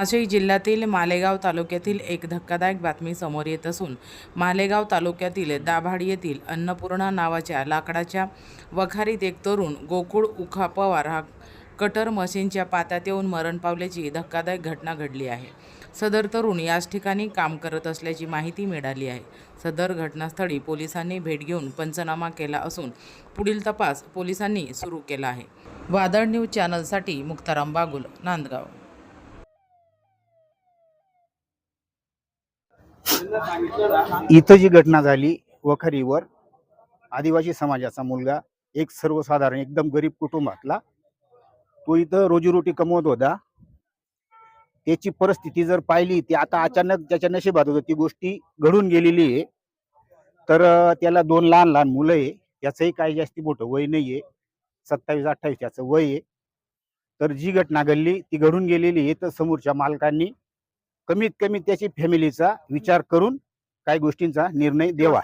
नाशिक जिल्ह्यातील मालेगाव तालुक्यातील एक धक्कादायक बातमी समोर येत असून मालेगाव तालुक्यातील दाभाड येथील अन्नपूर्णा नावाच्या लाकडाच्या वखारीत एक तरुण गोकुळ उखा पवार हा कटर मशीनच्या पात्यात येऊन मरण पावल्याची धक्कादायक घटना घडली आहे. सदर तरुण याच ठिकाणी काम करत असल्याची माहिती मिळाली आहे. सदर घटनास्थळी पोलिसांनी भेट घेऊन पंचनामा केला असून पुढील तपास पोलिसांनी सुरू केला आहे. वादळ न्यूज चॅनलसाठी मुक्ताराम बागुल नांदगाव. इथं जी घटना झाली वखारीवर आदिवासी समाजाचा मुलगा एक सर्वसाधारण एकदम गरीब कुटुंबातला तो इथं रोजीरोटी कमवत होता. त्याची परिस्थिती जर पाहिली ती आता अचानक त्याच्या नशिबात होतं ती गोष्टी घडून गेलेली आहे. तर त्याला दोन लहान लहान मुलं आहे. याचंही काही जास्ती मोठं वय नाही आहे सत्तावीस अठ्ठावीस त्याचं वय आहे. तर जी घटना घडली ती घडून गेलेली आहे. तर समोरच्या मालकांनी कमीत कमी त्याची फॅमिलीचा विचार करून काही गोष्टींचा निर्णय देवा.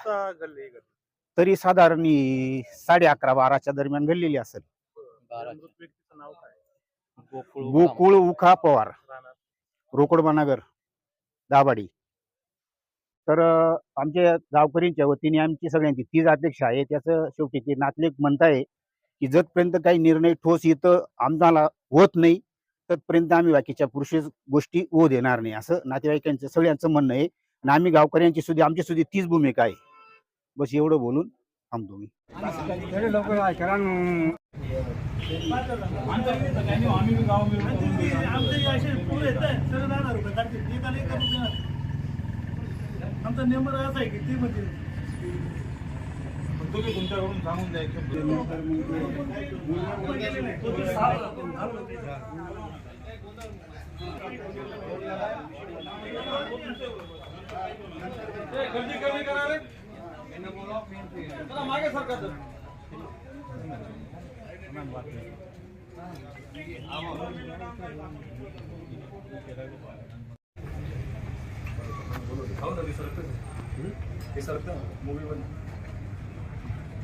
तरी साधारण ही साडे अकरा बाराच्या दरम्यान घडलेली असेल. गोकुळ उखा पवार. रोकडबानगर दाभाडी. तर आमच्या गावकरींच्या वतीने आमची सगळ्यांची तीच अपेक्षा आहे. त्याचं शेवटी ते नातलेक म्हणताय की जतपर्यंत काही निर्णय ठोस इथं आम्हाला होत नाही तत्पर्यंत आम्ही बाकीच्या पुरुष गोष्टी होऊ देणार नाही. असं नातेवाईकांचं सगळ्यांचं म्हणणं आहे. आणि आम्ही गावकऱ्यांची सुद्धा आमची सुद्धा तीच भूमिका आहे. बस एवढं बोलून थांबतो मी. आमचा नेंबर असा आहे की ते म्हणजे तुम्ही तुमच्याकडून सांगून द्या गर्दी कमी करा रे चला मागे सरका सर मूवी बन ते